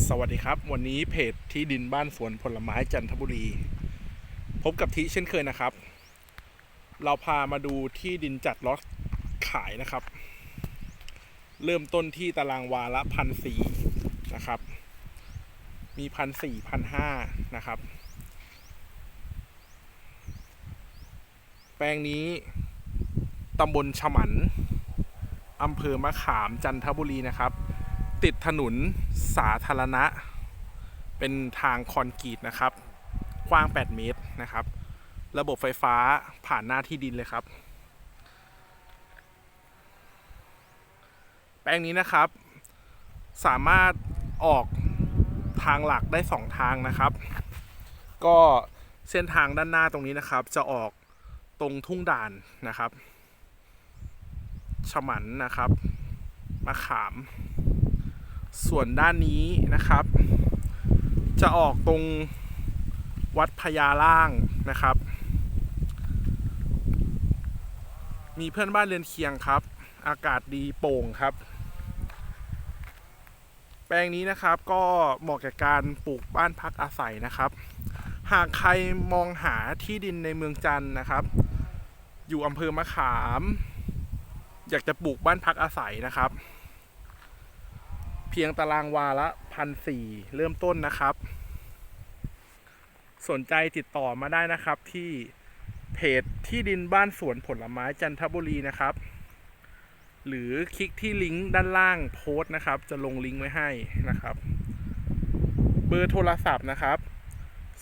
สวัสดีครับ วันนี้เพจที่ดินบ้านสวนผลไม้จันทบุรี พบกับทีเช่นเคยนะครับ เราพามาดูที่ดินจัดล็อตขายนะครับ เริ่มต้นที่ตารางวาละพันสี่นะครับ มีพันสี่พันห้านะครับ แปลงนี้ตำบลฉมันอำเภอมะขามจันทบุรีนะครับ ติดถนนสาธารณะ เป็นทางคอนกรีตนะครับ กว้าง 8 เมตรนะครับ ระบบไฟฟ้าผ่านหน้าที่ดินเลยครับ แปลงนี้นะครับ สามารถออกทางหลักได้ 2 ทางนะครับ ก็เส้นทางด้านหน้าตรงนี้นะครับ จะออกตรงทุ่งด่านนะครับ ฉมันนะครับมะขาม ส่วนด้านนี้นะครับ จะออกตรงวัดพญาล่างนะครับ มีเพื่อนบ้านเรือนเคียงครับ อากาศดีโปร่งครับ แปลงนี้นะครับก็เหมาะแก่การปลูกบ้านพักอาศัยนะครับ หากใครมองหาที่ดินในเมืองจันทร์นะครับ อยู่อำเภอมะขาม อยากจะปลูกบ้านพักอาศัยนะครับ เพียงตารางวาละพันสี่เริ่มต้นนะครับ สนใจติดต่อมาได้นะครับที่เพจที่ดินบ้านสวนผลไม้จันทบุรีนะครับ หรือคลิกที่ลิงก์ด้านล่างโพสต์นะครับ จะลงลิงก์ไว้ให้นะครับ เบอร์โทรศัพท์นะครับ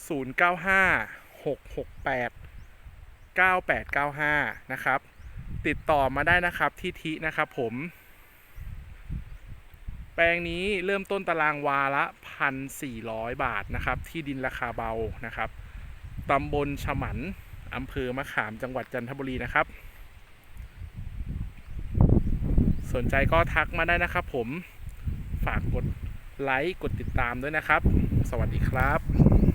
095 668 9895 นะครับ ติดต่อมาได้นะครับที่ทินะครับผม ลงนี้เริ่มต้นตารางวาละพันสี่ร้อยบาทนะครับ ที่ดินราคาเบานะครับตำบลฉมันอำเภอมะขามจังหวัดจันทบุรีนะครับ สนใจก็ทักมาได้นะครับผมฝากกดไลค์กดติดตามด้วยนะครับ สวัสดีครับ